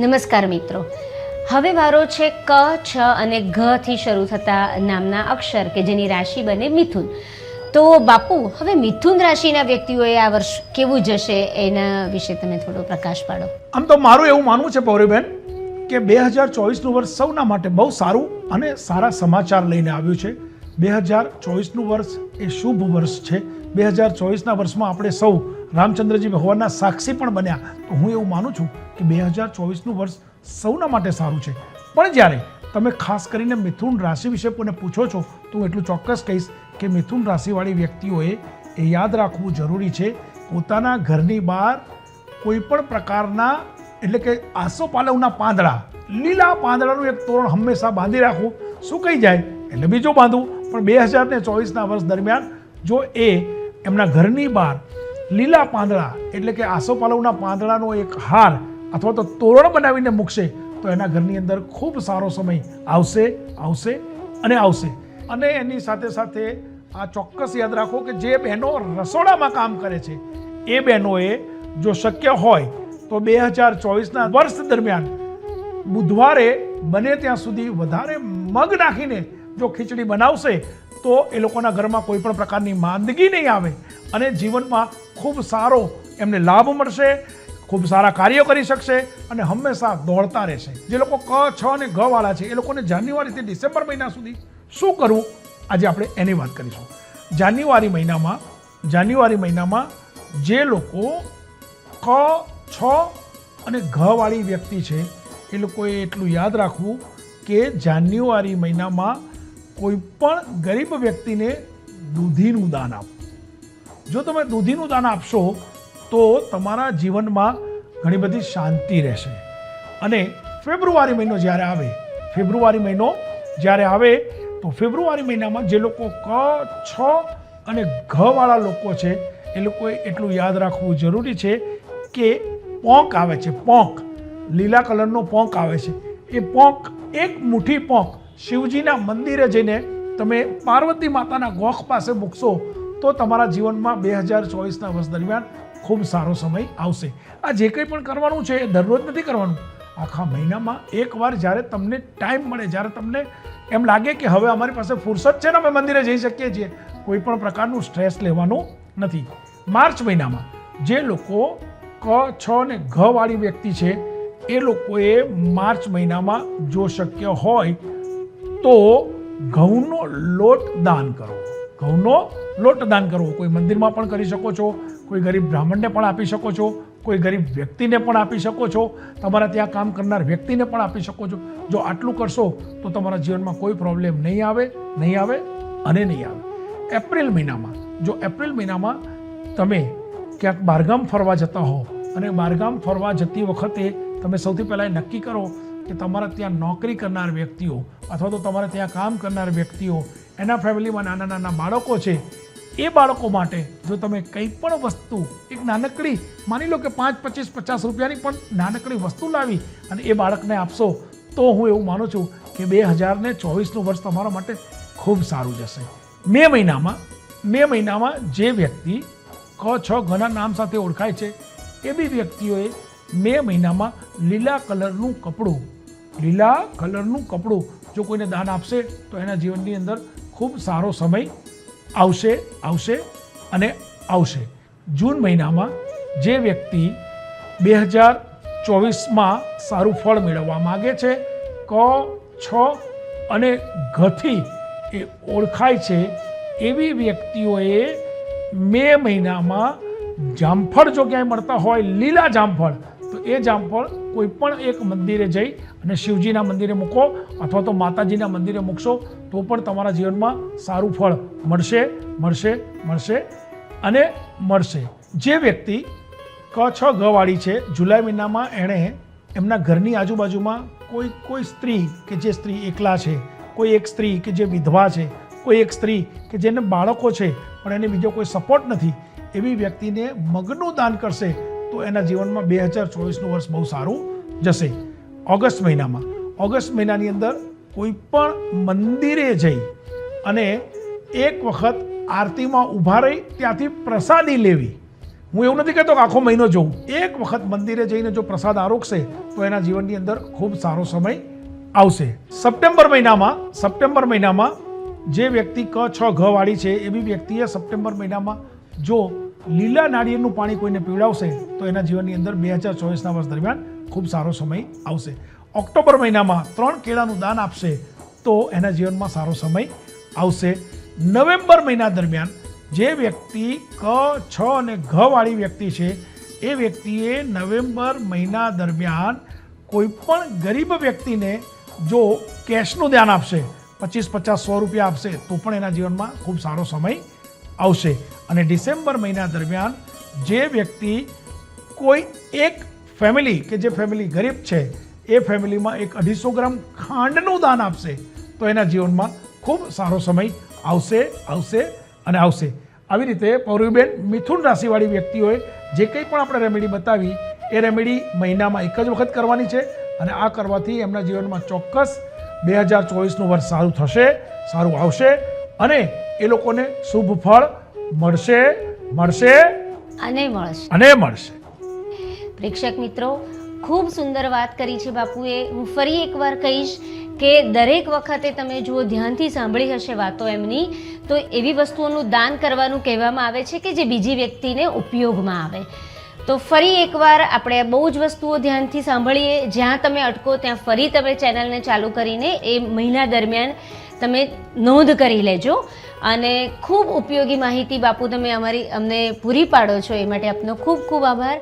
નમસ્કાર મિત્રો. હવે વારો છે ક, છ અને ઘથી શરૂ થતા નામના અક્ષર કે જેની રાશિ બને મિથુન. તો બાપુ, હવે મિથુન રાશિના વ્યક્તિઓએ આ વર્ષ કેવું જશે એના વિશે તમે થોડો પ્રકાશ પાડો. આમ તો મારું એવું માનવું છે પૌરીબેન કે બે હજાર ચોવીસનું વર્ષ સૌના માટે બહુ સારું અને સારા સમાચાર લઈને આવ્યું છે. બે હજાર ચોવીસનું વર્ષ એ શુભ વર્ષ છે. બે હજાર ચોવીસના વર્ષમાં આપણે સૌ રામચંદ્રજી ભગવાનના સાક્ષી પણ બન્યા. તો હું એવું માનું છું કે બે હજાર ચોવીસનું વર્ષ સૌના માટે સારું છે. પણ જ્યારે તમે ખાસ કરીને મિથુન રાશિ વિશે કોઈને પૂછો છો, તો હું એટલું ચોક્કસ કહીશ કે મિથુન રાશિવાળી વ્યક્તિઓએ એ યાદ રાખવું જરૂરી છે. પોતાના ઘરની બહાર કોઈ પણ પ્રકારના એટલે કે આસોપાલવના પાંદડા, લીલા પાંદડાનું એક તોરણ હંમેશા બાંધી રાખવું. સુકાઈ જાય? એટલે બીજું બાંધવું. પણ બે હજાર ને ચોવીસના વર્ષ દરમિયાન જો એ એમના ઘરની બહાર લીલા પાંદડા, એટલે કે આસોપાલવના પાંદડાનો એક હાર અથવા તો તોરણ બનાવીને મૂકશે, તો એના ઘરની અંદર ખૂબ સારો સમય આવશે આવશે અને આવશે. અને એની સાથે સાથે આ ચોક્કસ યાદ રાખો કે જે બહેનો રસોડામાં કામ કરે છે, એ બહેનોએ જો શક્ય હોય તો બે હજાર ચોવીસના વર્ષ દરમિયાન બુધવારે બને ત્યાં સુધી વધારે મગ નાખીને જો ખીચડી બનાવશે તો એ લોકોના ઘરમાં કોઈ પણ પ્રકારની માંદગી નહીં આવે અને જીવનમાં ખૂબ સારો એમને લાભ મળશે, ખૂબ સારા કાર્યો કરી શકશે અને હંમેશા દોડતા રહેશે. જે લોકો ક, છ અને ઘ વાળા છે, એ લોકોને જાન્યુઆરીથી ડિસેમ્બર મહિના સુધી શું કરવું? આજે આપણે એની વાત કરીશું. જાન્યુઆરી મહિનામાં જાન્યુઆરી મહિનામાં જે લોકો ક, છ અને ઘ વાળી વ્યક્તિ છે, એ લોકોએ એટલું યાદ રાખવું કે જાન્યુઆરી મહિનામાં કોઈ પણ ગરીબ વ્યક્તિને દૂધીનું દાન આપો. જો તમે દૂધીનું દાન આપશો, તો તમારા જીવનમાં ઘણી બધી શાંતિ રહેશે. અને ફેબ્રુઆરી મહિનો જ્યારે આવે, ફેબ્રુઆરી મહિનો જ્યારે આવે, તો ફેબ્રુઆરી મહિનામાં જે લોકો ક, છ અને ઘવાળા લોકો છે, એ લોકોએ એટલું યાદ રાખવું જરૂરી છે કે પોંક આવે છે, પોંક. લીલા કલરનો પોંક આવે છે. એ પોંક, એક મુઠ્ઠી પોંક શિવજીના મંદિરે જઈને તમે પાર્વતી માતાના ગોખ પાસે મૂકશો, તો તમારા જીવનમાં બે હજાર ચોવીસના વર્ષ દરમિયાન ખૂબ સારો સમય આવશે. આ જે કંઈ પણ કરવાનું છે એ દરરોજ નથી કરવાનું. આખા મહિનામાં એકવાર જ્યારે તમને ટાઈમ મળે, જ્યારે તમને એમ લાગે કે હવે અમારી પાસે ફુરસત છે ને અમે મંદિરે જઈ શકીએ છીએ, કોઈ પણ પ્રકારનું સ્ટ્રેસ લેવાનું નથી. માર્ચ મહિનામાં જે લોકો ક, છ ને ઘ વાળી વ્યક્તિ છે, એ લોકોએ માર્ચ મહિનામાં જો શક્ય હોય તો ઘઉંનો લોટ દાન કરો. ઘઉંનો લોટ દાન કરવો કોઈ મંદિરમાં પણ કરી શકો છો, કોઈ ગરીબ બ્રાહ્મણને પણ આપી શકો છો, કોઈ ગરીબ વ્યક્તિને પણ આપી શકો છો. તમારા ત્યાં કામ કરનાર વ્યક્તિને પણ આપી શકો છો. જો આટલું કરશો તો તમારા જીવનમાં કોઈ પ્રોબ્લેમ નહીં આવે નહીં આવે અને નહીં આવે. એપ્રિલ મહિનામાં, જો એપ્રિલ મહિનામાં તમે ક્યાંક બહારગામ ફરવા જતા હો અને બહારગામ ફરવા જતી વખતે તમે સૌથી પહેલાં એ નક્કી કરો કે તમારા ત્યાં નોકરી કરનાર વ્યક્તિઓ અથવા તો તમારે ત્યાં કામ કરનાર વ્યક્તિઓ, એના ફેમિલીમાં નાના નાના બાળકો છે, એ બાળકો માટે જો તમે કંઈ પણ વસ્તુ, એક નાનકડી, માની લો કે પાંચ, પચીસ, પચાસ રૂપિયાની પણ નાનકડી વસ્તુ લાવી અને એ બાળકને આપશો, તો હું એવું માનું છું કે બે હજાર ને ચોવીસનું વર્ષ તમારા માટે ખૂબ સારું જશે. મે મહિનામાં મે મહિનામાં જે વ્યક્તિ ક, છ ઘણા નામ સાથે ઓળખાય છે, એ બી વ્યક્તિઓએ મે મહિનામાં લીલા કલરનું કપડું લીલા કલરનું કપડું જો કોઈને દાન આપશે, તો એના જીવનની અંદર ખૂબ સારો સમય આવશે આવશે અને આવશે. જૂન મહિનામાં જે વ્યક્તિ બે હજાર ચોવીસમાં સારું ફળ મેળવવા માગે છે, ક, છ અને ઘથી એ ઓળખાય છે, એવી વ્યક્તિઓએ મે મહિનામાં જામફળ જો ક્યાંય મળતા હોય, લીલા જામફળ, તો એ જામફળ કોઈ પણ એક મંદિરે જઈ અને શિવજીના મંદિરે મૂકો અથવા તો માતાજીના મંદિરે મૂકશો, તો પણ તમારા જીવનમાં સારું ફળ મળશે મળશે મળશે અને મળશે. જે વ્યક્તિ ક છ ગવાળી છે, જુલાઈ મહિનામાં એણે એમના ઘરની આજુબાજુમાં કોઈ કોઈ સ્ત્રી કે જે સ્ત્રી એકલા છે, કોઈ એક સ્ત્રી કે જે વિધવા છે, કોઈ એક સ્ત્રી કે જેને બાળકો છે, પણ એને બીજો કોઈ સપોર્ટ નથી, એવી વ્યક્તિને મગનું દાન કરશે તો એના જીવનમાં બે હજાર ચોવીસનું વર્ષ બહુ સારું જશે. ઓગસ્ટ મહિનામાં. ઓગસ્ટ મહિનાની અંદર કોઈ પણ મંદિરે જઈ અને એક વખત આરતીમાં ઊભા રહી ત્યાંથી પ્રસાદી લેવી. હું એવું નથી કહેતો કે આખો મહિનો જોઉં. એક વખત મંદિરે જઈને જો પ્રસાદ આરોગશે તો એના જીવનની અંદર ખૂબ સારો સમય આવશે. સપ્ટેમ્બર મહિનામાં સપ્ટેમ્બર મહિનામાં જે વ્યક્તિ ક, છ, ઘ વાળી છે એવી વ્યક્તિએ સપ્ટેમ્બર મહિનામાં જો લીલા નાળિયેરનું પાણી કોઈને પીવડાવશે તો એના જીવનની અંદર બે હજાર ચોવીસના વર્ષ દરમિયાન ખૂબ સારો સમય આવશે. ઓક્ટોબર મહિનામાં ત્રણ કેળાનું દાન આપશે તો એના જીવનમાં સારો સમય આવશે. નવેમ્બર મહિના દરમિયાન જે વ્યક્તિ ક, છ અને ઘ વાળી વ્યક્તિ છે, એ વ્યક્તિએ નવેમ્બર મહિના દરમિયાન કોઈપણ ગરીબ વ્યક્તિને જો કેશનું ધ્યાન આપશે, પચીસ પચાસ સો રૂપિયા આપશે, તો પણ એના જીવનમાં ખૂબ સારો સમય આવશે. અને ડિસેમ્બર મહિના દરમિયાન જે વ્યક્તિ કોઈ એક ફેમિલી કે જે ફેમિલી ગરીબ છે, એ ફેમિલીમાં એક અઢીસો ગ્રામ ખાંડનું દાન આપશે, તો એના જીવનમાં ખૂબ સારો સમય આવશે આવશે અને આવશે. આવી રીતે પૌરવીબેન મિથુન રાશિવાળી વ્યક્તિઓએ જે કંઈ પણ આપણે રેમેડી બતાવી, એ રેમેડી મહિનામાં એક જ વખત કરવાની છે અને આ કરવાથી એમના જીવનમાં ચોક્કસ બે હજાર ચોવીસનું વર્ષ સારું થશે, સારું આવશે અને એ લોકોને શુભ ફળ મળશે મળશે અને મળશે. અને મળશે. પ્રેક્ષક મિત્રો ખૂબ સુંદર વાત કરી છે બાપુએ. હું ફરી એકવાર કહીશ કે દરેક વખતે તમે જુઓ ધ્યાનથી સાંભળી હશે વાતો એમની. તો એવી વસ્તુઓનું દાન કરવાનું કહેવામાં આવે છે કે જે બીજી વ્યક્તિને ઉપયોગમાં આવે. તો ફરી એકવાર આપણે બહુ જ વસ્તુઓ ધ્યાનથી સાંભળીએ. જ્યાં તમે અટકો ત્યાં ફરી તમે ચેનલને ચાલુ કરીને એ મહિના દરમિયાન તમે નોંધ કરી લેજો. અને ખૂબ ઉપયોગી માહિતી બાપુ તમે અમારી અમને પૂરી પાડો છો એ માટે આપનો ખૂબ ખૂબ આભાર.